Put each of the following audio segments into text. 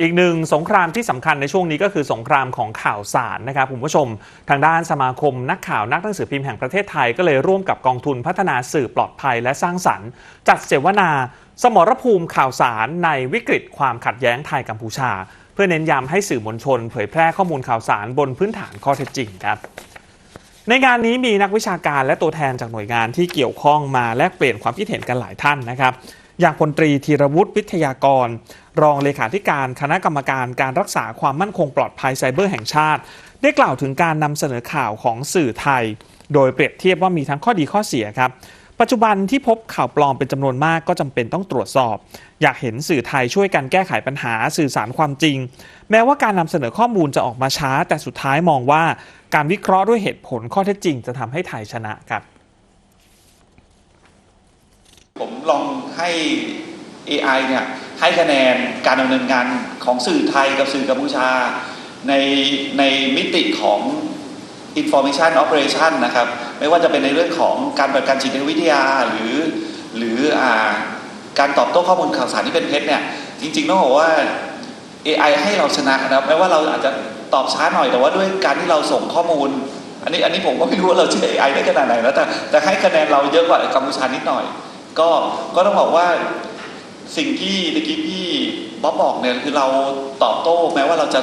อีกหนึ่งสงครามที่สำคัญในช่วงนี้ก็คือสงครามของข่าวสารนะครับคุณผู้ชม ทางด้านสมาคมนักข่าวนักหนังสือพิมพ์แห่งประเทศไทยก็เลยร่วมกับกองทุนพัฒนาสื่อปลอดภัยและสร้างสรรค์ จัดเสวนา สมรภูมิข่าวสารในวิกฤตความขัดแย้งไทยกัมพูชา เพื่อเน้นย้ำให้สื่อมวลชน เผยแพร่ข้อมูลข่าวสารบนพื้นฐานข้อเท็จจริงครับในงานนี้มีนักวิชาการและตัวแทนจากหน่วยงานที่เกี่ยวข้องมาแลกเปลี่ยนความคิดเห็นกันหลายท่านนะครับ อย่างพลตรีธีรวุฒิวิทยากร รองเลขาธิการคณะกรรมการการรักษาความมั่นคงปลอดภัยไซเบอร์แห่งชาติ ได้กล่าวถึงการนำเสนอข่าวของสื่อไทย โดยเปรียบเทียบว่ามีทั้งข้อดีข้อเสียครับปัจจุบันที่พบข่าวปลอมเป็นจำนวนมากก็จำเป็นต้องตรวจสอบ อยากเห็นสื่อไทยช่วยกันแก้ไขปัญหาสื่อสารความจริง แม้ว่าการนำเสนอข้อมูลจะออกมาช้า แต่สุดท้ายมองว่าการวิเคราะห์ด้วยเหตุผลข้อเท็จจริง จะทำให้ไทยชนะครับ ผมลอง ให้ AI เนี่ยให้คะแนนการดำเนินงานของสื่อไทยกับสื่อกัมพูชา ในในมิติของ information operation นะครับ ไม่ว่าจะเป็นในเรื่องของการปฏิบัติการจิตวิทยาหรือ หรืออการตอบโต้ข้อมูลข่าวสารที่เป็นเท็จเนี่ย จริงๆต้องบอกว่า AI ให้เราชนะนะครับแม้ว่าเราอาจจะตอบช้าหน่อยแต่ว่าด้วยการที่เราส่งข้อมูล อันนี้อันนี้ผมก็ไม่รู้ว่าเราจะ AI ได้ขนาดไหนแล้วแต่แต่ให้คะแนนเราเยอะกว่ากัมพูชานิดหน่อย ก็ก็ต้องบอกว่าสิ่งที่เมื่อกี้พี่บ๊อบบอกเนี่ยคือเราตอบโต้แม้ว่าเราจะ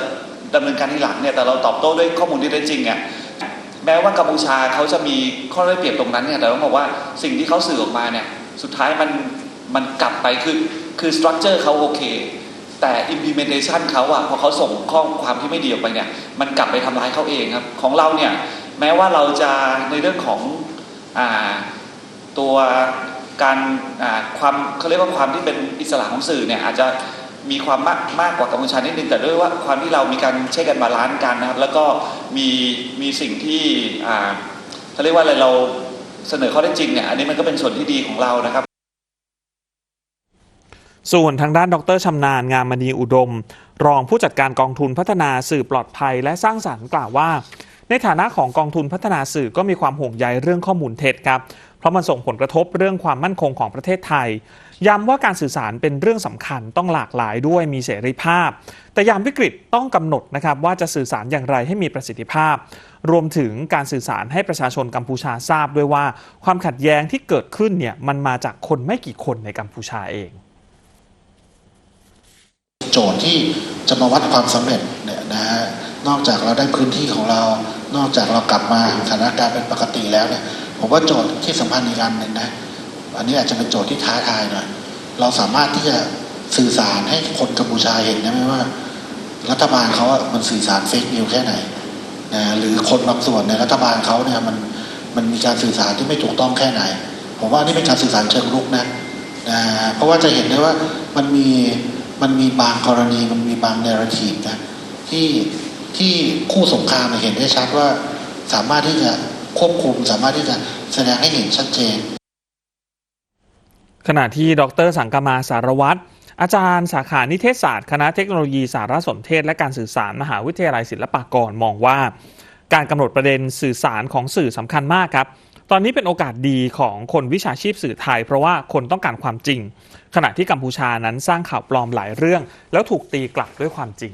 ดำเนินการทีหลังเนี่ยแต่เราตอบโต้ด้วยข้อมูลที่ได้จริงอะแม้ว่ากัมพูชาเขาจะมีข้อได้เปรียบตรงนั้นเนี่ยแต่ต้องบอกว่าสิ่งที่เขาสื่อออกมาเนี่ยสุดท้ายมันมันกลับไปคือคือสตรัคเจอร์เขาโอเค แต่ implementation เขาอะพอเขาส่งข้อความที่ไม่ดีออกไปเนี่ยมันกลับไปทำร้ายเขาเองครับของเราเนี่ยแม้ว่าเราจะในเรื่องของอ่า ตัวการความเขาเรียกว่าความที่เป็นอิสระของสื่อเนี่ยอาจจะมีความมากมากกว่ากัมพูชานิดนึงแต่ด้วยว่าความที่เรามีการเช็คกันบาลานซ์กันนะครับ แล้วก็มีมีสิ่งที่เขาเรียกว่าอะไรเราเสนอข้อเท็จริงเนี่ยอันนี้มันก็เป็นส่วนที่ดีของเรานะครับ ส่วนทางด้านดรชำนาญงามมณีอุดม รองผู้จัดการกองทุนพัฒนาสื่อปลอดภัยและสร้างสรรค์กล่าวว่า ในฐานะของกองทุนพัฒนาสื่อก็มีความห่วงใยเรื่องข้อมูลเท็จครับ เพราะมันส่งผลกระทบเรื่องความมั่นคงของประเทศไทย ย้ำว่าการสื่อสารเป็นเรื่องสำคัญต้องหลากหลายด้วยมีเสรีภาพ แต่ยามวิกฤตต้องกำหนดนะครับว่าจะสื่อสารอย่างไรให้มีประสิทธิภาพ รวมถึงการสื่อสารให้ประชาชนกัมพูชาทราบด้วยว่า ความขัดแย้งที่เกิดขึ้นเนี่ยมันมาจากคนไม่กี่คนในกัมพูชาเองโจทย์ที่จะมาวัดความสำเร็จเนี่ยนะฮะนอกจากเราได้พื้นที่ของเรา นอกจากเรากลับมาสถานการณ์เป็นปกติแล้วเนี่ย ผมว่าโจทย์ที่สำคัญอีกอันหนึ่งนะอันนี้อาจจะเป็นโจทย์ที่ท้าทายหน่อยเราสามารถที่จะสื่อสารให้คนกัมพูชาเห็นได้ไหมว่า รัฐบาลเขาอะมันสื่อสารเฟกนิวแค่ไหนนะหรือคนบางส่วนในรัฐบาลเขาเนี่ยมันมันมีการสื่อสารที่ไม่ถูกต้องแค่ไหน ผมว่านี่เป็นการสื่อสารเชิงรุกนะนะเพราะว่าจะเห็นได้ว่ามันมีมันมีบางกรณีมันมีบางเนรทีฟนะที่ที่คู่สงครามเห็นได้ชัดว่าสามารถที่จะ ควบคุมสามารถที่จะแสดงให้เห็นชัดเจน ขณะที่ดรสังกมาสารวัตรอาจารย์สาขานิเทศศาสตร์คณะเทคโนโลยีสารสนเทศ และการสื่อสารมหาวิทยาลัยศิลปากรมองว่า การกำหนดประเด็นสื่อสารของสื่อสำคัญมากครับ ตอนนี้เป็นโอกาสดีของคนวิชาชีพสื่อไทย เพราะว่าคนต้องการความจริง ขณะที่กัมพูชานั้นสร้างข่าวปลอมหลายเรื่อง แล้วถูกตีกลับด้วยความจริง